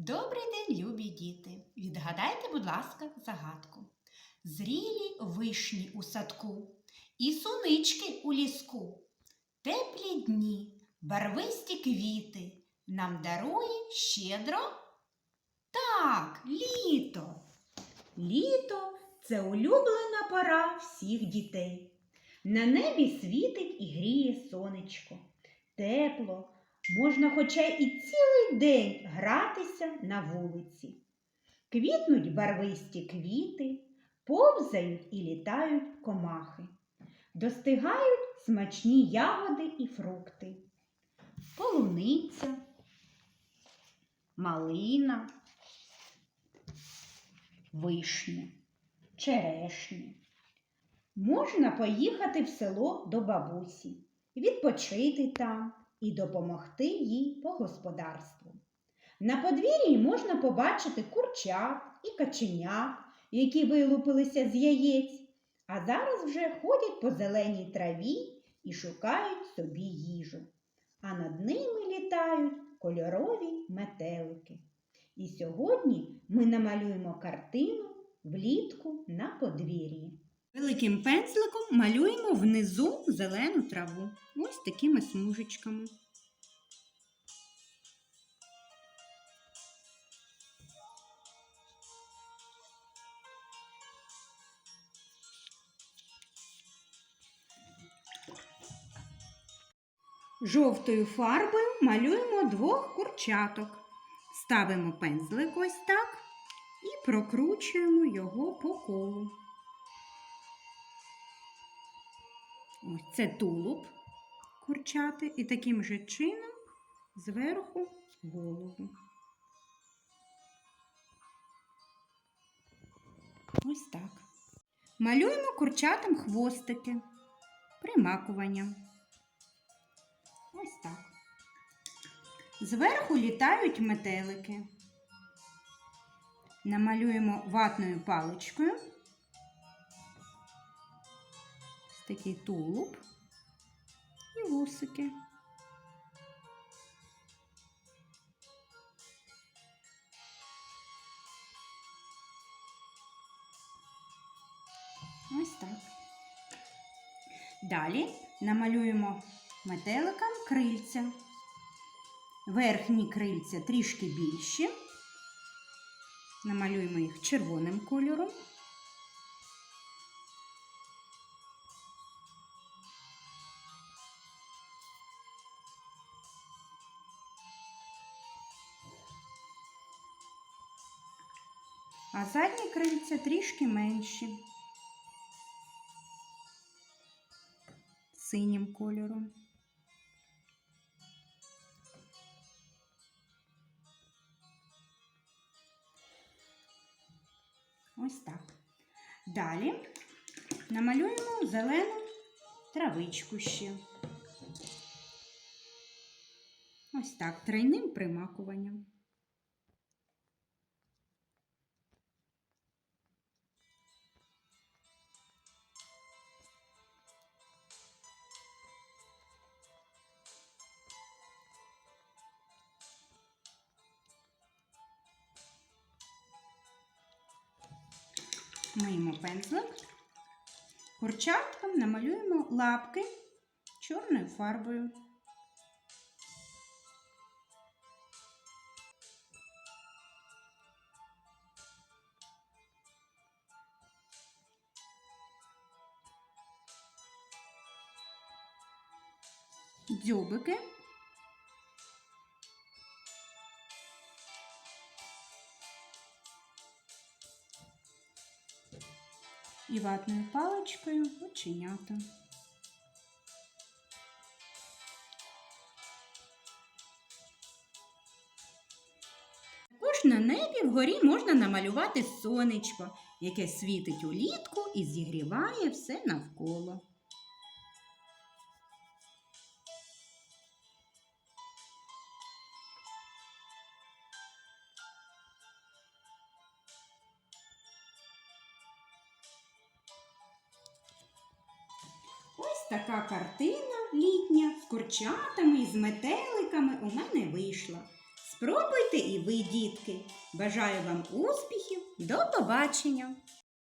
Добрий день, любі діти! Відгадайте, будь ласка, загадку. Зрілі вишні у садку і сунички у ліску. Теплі дні, барвисті квіти нам дарує щедро. Так, літо. Літо це улюблена пора всіх дітей. На небі світить і гріє сонечко. Тепло, можна хоча і цілий день гратися на вулиці. Квітнуть барвисті квіти, повзають і літають комахи. Достигають смачні ягоди і фрукти. Полуниця, малина, вишня, черешня. Можна поїхати в село до бабусі, відпочити там і допомогти їй по господарству. На подвір'ї можна побачити курчат і каченят, які вилупилися з яєць, а зараз вже ходять по зеленій траві і шукають собі їжу. А над ними літають кольорові метелики. І сьогодні ми намалюємо картину влітку на подвір'ї. Великим пензликом малюємо внизу зелену траву. Ось такими смужечками. Жовтою фарбою малюємо двох курчаток. Ставимо пензлик ось так і прокручуємо його по колу. Ось це тулуб курчати і таким же чином зверху голову. Ось так. Малюємо курчатам хвостики, примакування. Ось так. Зверху літають метелики. Намалюємо ватною паличкою. Такий тулуб і вусики. Ось так. Далі намалюємо метеликам крильця. Верхні крильця трішки більші. Намалюємо їх червоним кольором. А задні крильця трішки менші. Синім кольором. Ось так. Далі намалюємо зелену травичку ще. Ось так, тройним примакуванням. Миємо пензлик. Курчаткам намалюємо лапки чорною фарбою. Дзьобики. І ватною паличкою оченята. Також на небі вгорі можна намалювати сонечко, яке світить улітку і зігріває все навколо. Така картина літня з курчатами і з метеликами у мене вийшла. Спробуйте і ви, дітки. Бажаю вам успіхів. До побачення!